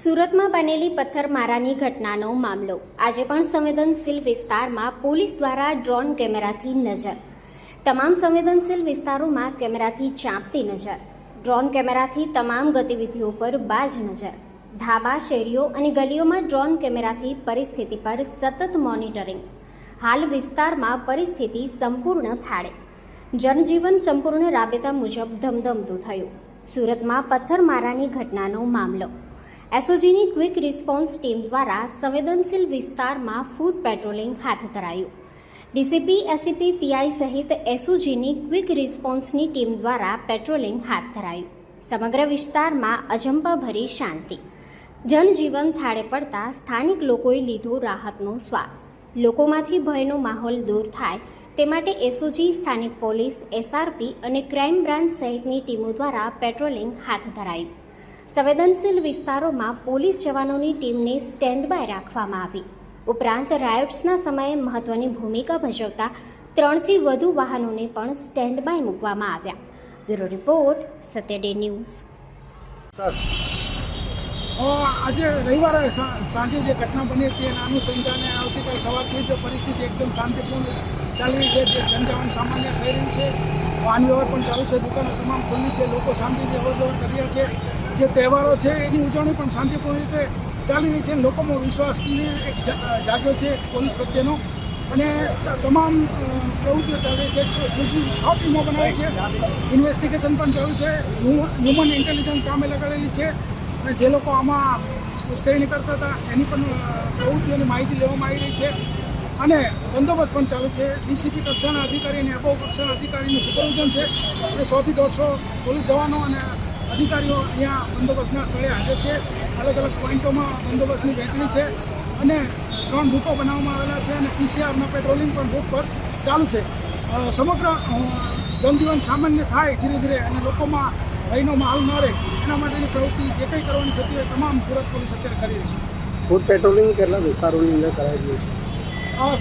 સુરતમાં બનેલી પથ્થરમારાની ઘટનાનો મામલો. આજે પણ સંવેદનશીલ વિસ્તારમાં પોલીસ દ્વારા ડ્રોન કેમેરાથી નજર. તમામ સંવેદનશીલ વિસ્તારોમાં કેમેરાથી ચાંપતી નજર. ડ્રોન કેમેરાથી તમામ ગતિવિધિઓ પર બાજ નજર. ધાબા, શેરીઓ અને ગલીઓમાં ડ્રોન કેમેરાથી પરિસ્થિતિ પર સતત મોનિટરિંગ. હાલ વિસ્તારમાં પરિસ્થિતિ સંપૂર્ણ થાળે. જનજીવન સંપૂર્ણ રાબેતા મુજબ ધમધમતું થયું. સુરતમાં પથ્થરમારાની ઘટનાનો મામલો. એસઓજીની ક્વિક રિસ્પોન્સ ટીમ દ્વારા સંવેદનશીલ વિસ્તારમાં ફૂડ પેટ્રોલિંગ હાથ ધરાયું. ડીસીપી એસીપી પીઆઈ સહિત એસઓજીની ક્વિક રિસ્પોન્સની ટીમ દ્વારા પેટ્રોલિંગ હાથ ધરાયું. સમગ્ર વિસ્તારમાં અજંપાભરી શાંતિ. જનજીવન થાળે પડતા સ્થાનિક લોકોએ લીધો રાહતનો શ્વાસ. લોકોમાંથી ભયનો માહોલ દૂર થાય તે માટે એસઓજી, સ્થાનિક પોલીસ, એસઆરપી અને ક્રાઇમ બ્રાન્ચ સહિતની ટીમો દ્વારા પેટ્રોલિંગ હાથ ધરાયું. સંવેદનશીલ વિસ્તારોમાં પોલીસ જવાનોની ટીમને સ્ટેન્ડ બાય રાખવામાં આવી. ઉપરાંત રાયોટ્સના સમયે મહત્વની ભૂમિકા ભજવતા ત્રણથી વધુ વાહનોને પણ સ્ટેન્ડ બાય મૂકવામાં આવ્યા. Bureau report Satya Day News આજે રવિવારે સાંજે જે ઘટના બની એના અનુસંધાને આવતીકાલ સવારથી જ પરિસ્થિતિ એકદમ શાંતિપૂર્ણ ચાલી રહી છે જનજીવન સામાન્ય થઈ રહ્યું છે. વાહન વ્યવહાર પણ ચાલુ છે. દુકાનો તમામ ખુલ્લી છે. લોકો શાંતિથી અવર જવર કરી રહ્યા છે. જે તહેવારો છે, એની ઉજવણી પણ શાંતિપૂર્ણ રીતે ચાલી રહી છે. લોકોમાં વિશ્વાસની એક જાગ્યો છે પોલીસ પ્રત્યેનો. અને તમામ પ્રવૃત્તિઓ ચાલી રહી છ- છ ટીમો બનાવી છે. ઇન્વેસ્ટિગેશન પણ ચાલુ છે. હ્યુમન ઇન્ટેલિજન્સ કામે લગાડેલી છે. અને જે લોકો આમાં ઉશ્કેરણી કરતા હતા, એની પણ પ્રવૃત્તિઓની માહિતી લેવામાં આવી રહી છે. અને બંદોબસ્ત પણ ચાલુ છે. ડીસીપી કક્ષાના અધિકારી અને અબો કક્ષાના અધિકારીનું સુપરવિઝન છે. અને સોથી દોઢસો પોલીસ જવાનો અને અધિકારીઓ અહીંયા બંદોબસ્તના સ્થળે હાજર છે. અલગ અલગ પોઈન્ટોમાં બંદોબસ્તની વહેંચણી છે અને ત્રણ બુકો બનાવવામાં આવેલા છે અને પીસીઆરના પેટ્રોલિંગ પણ બુક પર ચાલુ છે. સમગ્ર જનજીવન સામાન્ય થાય ધીરે ધીરે અને લોકોમાં ભયનો માહોલ ન રહે. એના માટેની પ્રવૃત્તિ જે કંઈ કરવાની થતી હોય તમામ સુરત પોલીસ અત્યારે કરી રહી છે. ફૂડ પેટ્રોલિંગ કેટલા વિસ્તારોની અંદર કરાવી રહ્યું છે?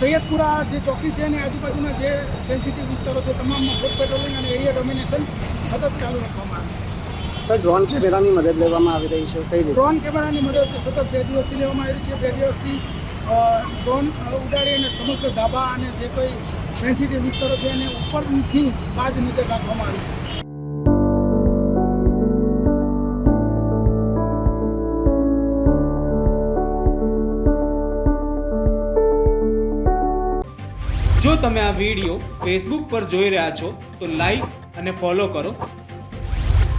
સૈયદપુરા જે ચોકી છે અને આજુબાજુના જે સેન્સિટિવ વિસ્તારો છે તમામમાં ફૂડ પેટ્રોલિંગ અને એરિયા ડોમિનેશન સતત ચાલુ રાખવામાં આવે છે. ડ્રોન કેમેરાની મદદ લેવામાં આવી રહી છે કઈ રીતે? ડ્રોન કેમેરાની મદદ સતત બે દિવસથી લેવામાં આવી છે. બે દિવસથી ડ્રોન ઉડાડી અને સમગ્ર ધાબા અને જે કોઈ સેન્સિટિવ વિસ્તારો છે એને ઉપરથી બાજ નીચે રાખવામાં આવી છે. જો તમે આ વીડિયો ફેસબુક પર જોઈ રહ્યા છો તો લાઈક અને ફોલો કરો.